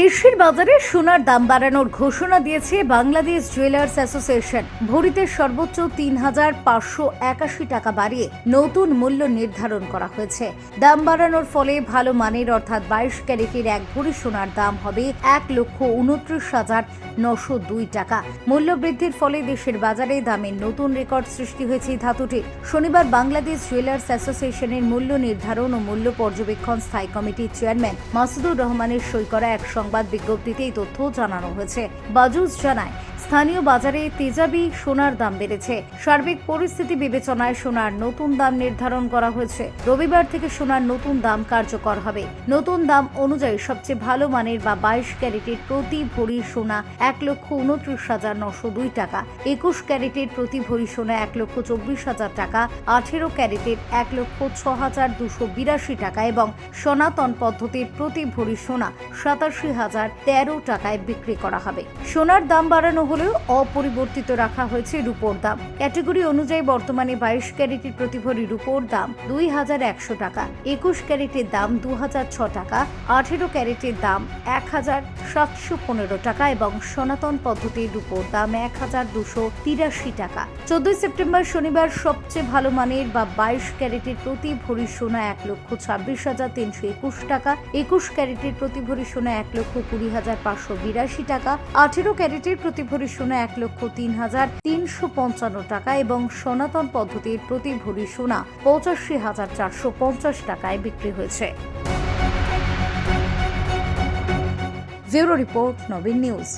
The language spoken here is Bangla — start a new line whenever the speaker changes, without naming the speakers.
দেশের বাজারে সোনার দাম বাড়ানোর ঘোষণা দিয়েছে বাংলাদেশ জুয়েলার্স অ্যাসোসিয়েশন। ভরিতে সর্বোচ্চ তিন হাজার পাঁচশো একাশি টাকা বাড়িয়ে নতুন মূল্য নির্ধারণ করা হয়েছে। দাম বাড়ানোর ফলে ভালো মানের অর্থাৎ বাইশ ক্যারেটের এক ভরি সোনার দাম হবে এক লক্ষ উনত্রিশ হাজার নশো দুই টাকা। মূল্য বৃদ্ধির ফলে দেশের বাজারে দামের নতুন রেকর্ড সৃষ্টি হয়েছে এই ধাতুটির শনিবার বাংলাদেশ জুয়েলার্স অ্যাসোসিয়েশনের মূল্য নির্ধারণ ও মূল্য পর্যবেক্ষণ স্থায়ী কমিটির চেয়ারম্যান মাসুদুর রহমানের সই করা এক সংবাদ বিজ্ঞপ্তিতে এই তথ্য জানানো হয়েছে। বাজুস জানায় স্থানীয় বাজারে তেজাবি সোনার দাম বেড়েছে। সার্বিক পরিস্থিতি বিবেচনায় সোনার নতুন দাম নির্ধারণ করা হয়েছে। রবিবার থেকে সোনার নতুন দাম কার্যকর হবে। নতুন দাম অনুযায়ী সবচেয়ে ভালো মানের বা বাইশ ক্যারেটের প্রতি ভরি সোনা এক লক্ষ উনত্রিশ হাজার নশো দুই টাকা। একুশ ক্যারেটের প্রতি ভরি সোনা এক লক্ষ চব্বিশ হাজার টাকা। আঠেরো ক্যারেটের এক লক্ষ ছ হাজার দুশো বিরাশি টাকা এবং সনাতন পদ্ধতির প্রতি ভরি সোনা সাতাশি হাজার তেরো টাকায় বিক্রি করা হবে। সোনার দাম বাড়ানো হলেও অপরিবর্তিত রাখা হয়েছে রূপোর দাম। ক্যাটাগরি অনুযায়ী বর্তমানে বাইশ ক্যারেটের প্রতি ভরি রূপোর দাম দুই হাজার একশো টাকা, একুশ ক্যারেটের দাম দু হাজার ছ টাকা, আঠেরো ক্যারেটের দাম এক হাজার সাতশো পনেরো টাকা এবং সনাতন পদ্ধতির রূপোর দাম এক হাজার দুশো তিরাশি টাকা। চোদ্দই সেপ্টেম্বর শনিবার সবচেয়ে ভালো মানের বা বাইশ ক্যারেটের প্রতি ভরি সোনা এক লক্ষ ছাব্বিশ হাজার তিনশো একুশ টাকা, একুশ ক্যারেটের প্রতি ভরি সোনা এক লক্ষ কুড়ি হাজার পাঁচশো বিরাশি টাকা, আঠেরো ক্যারেটের প্রতি ভরি সোনা এক লক্ষ তিন হাজার তিনশো পঞ্চান্ন টাকা এবং সনাতন পদ্ধতির প্রতি ভরি সোনা পঁচাশি হাজার চারশো পঞ্চাশ টাকায় বিক্রি হয়েছে। Report, Nabin news.